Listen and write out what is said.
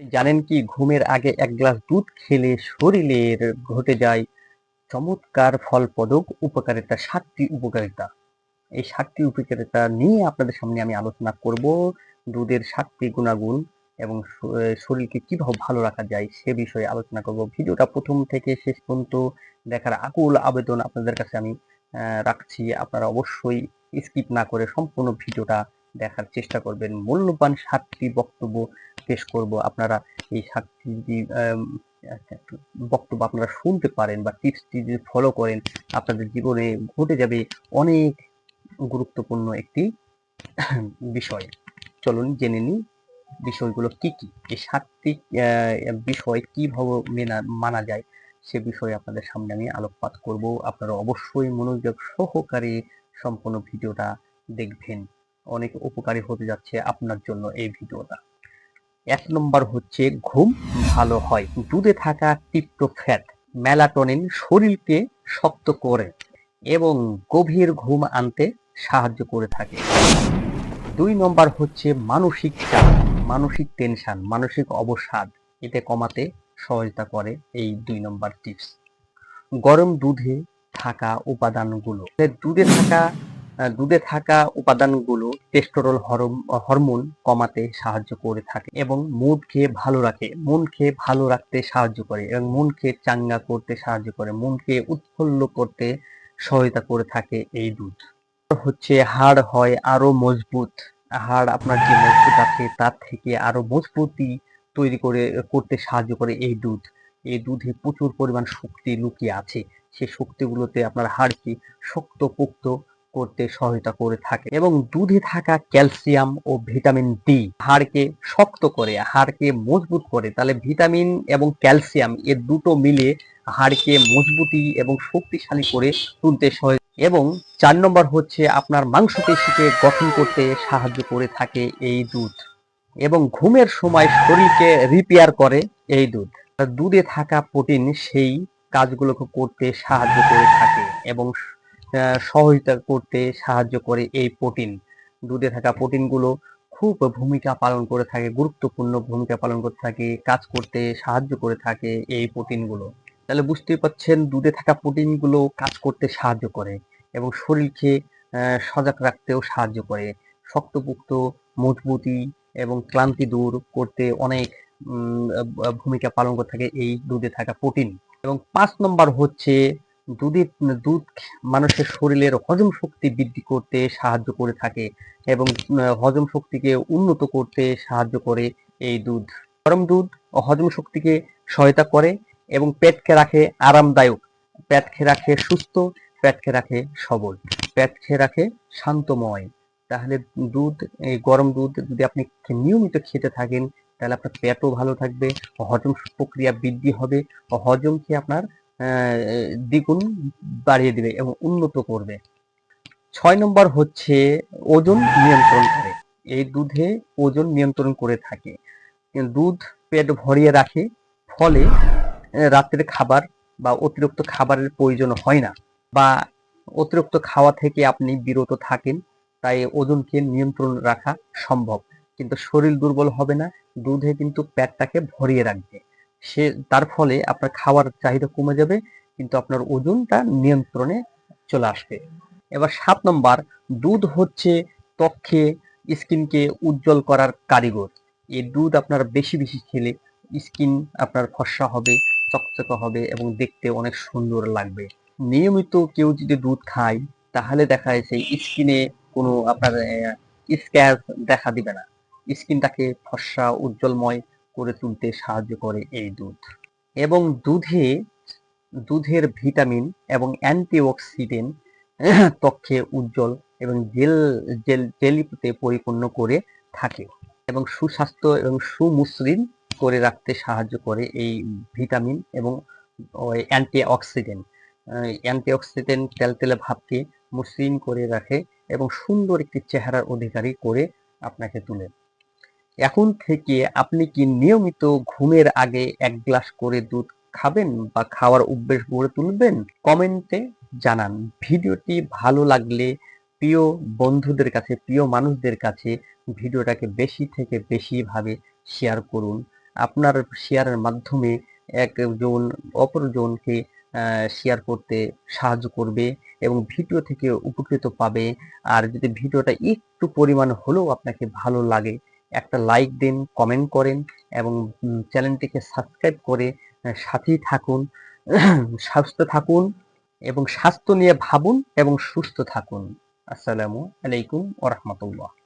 জানেন কি, ঘুমের আগে এক গ্লাস দুধ খেলে শরীরের ঘটে যায় চমৎকার ফলপ্রদক উপকারিতা, সাতটি উপকারিতা। এই সাতটি উপকারিতা নিয়ে আপনাদের সামনে আমি আলোচনা করব দুধের সাতটি গুণাগুণ এবং শরীরকে কীভাবে ভালো রাখা যায় সে বিষয়ে আলোচনা করব। ভিডিওটা প্রথম থেকে শেষ পর্যন্ত দেখার আকুল আবেদন আপনাদের কাছে আমি রাখছি। আপনারা অবশ্যই স্কিপ না করে সম্পূর্ণ ভিডিওটা দেখার চেষ্টা করবেন। মূল্যবান সাতটি বক্তব্য পেশ করব। আপনারা এই সাতটি বক্তব্য আপনারা শুনতে পারেন বা টিপসটি যদি ফলো করেন, আপনাদের জীবনে ঘটে যাবে অনেক গুরুত্বপূর্ণ একটি বিষয়। চলুন জেনে নিই বিষয়গুলো কি কি। এই সাতটি বিষয় কীভাবে মেনা, মানা যায় সে বিষয়ে আপনাদের সামনে আমি আলোকপাত করব। আপনারা অবশ্যই মনোযোগ সহকারে সম্পূর্ণ ভিডিওটা দেখবেন। অনেক উপকারী হতে যাচ্ছে আপনার জন্য এই ভিডিওটা। এক নম্বর হচ্ছে ঘুম ভালো হয়। দুধে থাকা ট্রিপ্টোফ্যাট মেলাটোনিন শরীরকে শক্ত করে এবং গভীর ঘুম আনতে সাহায্য করে থাকে। দুই নম্বর হচ্ছে মানসিক চাপ, মানসিক টেনশন মানসিক অবসাদ। এতে কমাতে সহায়তা করে এই দুই নম্বর টিপস গরম দুধে থাকা উপাদানগুলো, দুধে থাকা দুধে থাকা উপাদানগুলো টেস্টোরল হরমোন কমাতে সাহায্য করে থাকে এবং মুডকে ভালো রাখে। মনকে ভালো রাখতে সাহায্য করে এবং মনকে চাঙ্গা করতে সাহায্য করে। মনকে উৎফুল্ল করতে সহায়তা করে থাকে এই দুধ। হচ্ছে হাড় হয় আরও মজবুত। হাড় আপনার যে মজবুত আছে তার থেকে আরও মজবুতি তৈরি করে, করতে সাহায্য করে এই দুধ। এই দুধে প্রচুর পরিমাণ শক্তি লুকিয়ে আছে। সেই শক্তিগুলোতে আপনার হাড়কে শক্তপোক্ত করতে সহায়তা করে থাকে এবং দুধে থাকা ক্যালসিয়াম ও ভিটামিন ডি হাড়কে শক্ত করে, হাড়কে মজবুত করে। তাহলে ভিটামিন এবং ক্যালসিয়াম এ দুটো মিলে হাড়কে মজবুতি এবং শক্তিশালী করে তুলতে সহায় এবং চার নম্বর হচ্ছে আপনার মাংসপেশিকে গঠন করতে সাহায্য করে থাকে এই দুধ এবং ঘুমের সময় শরীরকে রিপেয়ার করে এই দুধ। দুধে থাকা প্রোটিন সেই কাজগুলোকে করতে সাহায্য করে থাকে এবং আহ, সহায়তা করতে সাহায্য করে এই প্রোটিন। দুধে থাকা প্রোটিনগুলো খুব ভূমিকা পালন করে থাকে গুরুত্বপূর্ণ ভূমিকা পালন করে থাকে কাজ করতে সাহায্য করে থাকে এই প্রোটিনগুলো। তাহলে বুঝতেই পাচ্ছেন দুধে থাকা প্রোটিনগুলো কাজ করতে সাহায্য করে এবং শরীরকে সজাগ রাখতেও সাহায্য করে। শক্তপুক্ত মজবুতি এবং ক্লান্তি দূর করতে অনেক ভূমিকা পালন করে থাকে এই দুধে থাকা প্রোটিন। এবং পাঁচ নম্বর হচ্ছে দুধে দুধ মানুষের শরীরের হজম শক্তি বৃদ্ধি করতে সাহায্য করে থাকে এবং হজম শক্তিকে উন্নত করতে সাহায্য করে এই দুধ। গরম দুধ হজম শক্তিকে সহায়তা করে এবং পেটকে রাখে আরামদায়ক। পেটকে রাখে সুস্থ, পেটকে রাখে সবল। পেটকে রাখে শান্তময়। তাহলে দুধ, এই গরম দুধ যদি আপনি নিয়মিত খেতে থাকেন, তাহলে আপনার পেটও ভালো থাকবে, হজম প্রক্রিয়া বৃদ্ধি হবে, হজমকে আপনার দ্বিগুণ বাড়িয়ে দিবে এবং উন্নত করবে। ছয় নম্বর হচ্ছে ওজন নিয়ন্ত্রণ করে। এই দুধে ওজন নিয়ন্ত্রণ করে থাকে। দুধ পেট ভরিয়ে রাখে ফলে আহ, রাতের খাবার বা অতিরিক্ত খাবারের প্রয়োজন হয় না বা অতিরিক্ত খাওয়া থেকে আপনি বিরত থাকেন তাই ওজনকে নিয়ন্ত্রণ রাখা সম্ভব। কিন্তু শরীর দুর্বল হবে না দুধে কিন্তু পেটটাকে ভরিয়ে রাখবে। সে, তার ফলে আপনার খাওয়ার চাহিদা কমে যাবে, কিন্তু আপনার ওজনটা নিয়ন্ত্রণে চলে আসবে। এবার সাত নম্বর, দুধ হচ্ছে ত্বকে স্কিনকে উজ্জ্বল করার কারিগর। এই দুধ আপনার বেশি বেশি খেলে স্কিন আপনার ফর্সা হবে, চকচকে হবে এবং দেখতে অনেক সুন্দর লাগবে। নিয়মিত কেউ যদি দুধ খায়, তাহলে দেখা যাচ্ছে স্কিনে কোনো আপনার স্ক্যাচ দেখা দিবে না। স্কিনটাকে ফর্সা, উজ্জ্বলময় করে তুলতে সাহায্য করে এই দুধ। এবং দুধে, দুধের ভিটামিন এবং অ্যান্টিঅক্সিডেন্ট ত্বককে উজ্জ্বল এবং জেল জেল, জেলিতে পরিপূর্ণ করে থাকে এবং সুস্বাস্থ্য এবং সুমসৃণ করে রাখতে সাহায্য করে এই ভিটামিন এবং অ্যান্টিঅক্সিডেন্ট। অ্যান্টিঅক্সিডেন্ট তেলতেলে ভাবকে মসৃণ করে রাখে এবং সুন্দর একটি চেহারার অধিকারী করে আপনাকে তুলে। এখন থেকে আপনি কি নিয়মিত ঘুমের আগে এক গ্লাস করে দুধ খাবেন বা খাওয়ার অভ্যেস গড়ে তুলবেন? কমেন্টে জানান। ভিডিওটি ভালো লাগলে প্রিয় বন্ধুদের কাছে, প্রিয় মানুষদের কাছে ভিডিওটাকে বেশি থেকে বেশি ভাবে শেয়ার করুন। আপনার শেয়ারের মাধ্যমে একজন, অপরজনকে শেয়ার করতে সাহায্য করবে এবং ভিডিও থেকে উপকৃত পাবে। আর যদি ভিডিওটা একটু পরিমাণ হলেও আপনাকে ভালো লাগে একটা লাইক দিন কমেন্ট করেন এবং চ্যানেলটিকে সাবস্ক্রাইব করে সাথী সাথেই থাকুন স্বাস্থ্য থাকুন এবং স্বাস্থ্য নিয়ে ভাবুন এবং সুস্থ থাকুন। আসসালামু আলাইকুম ওরহমতুল্লাহ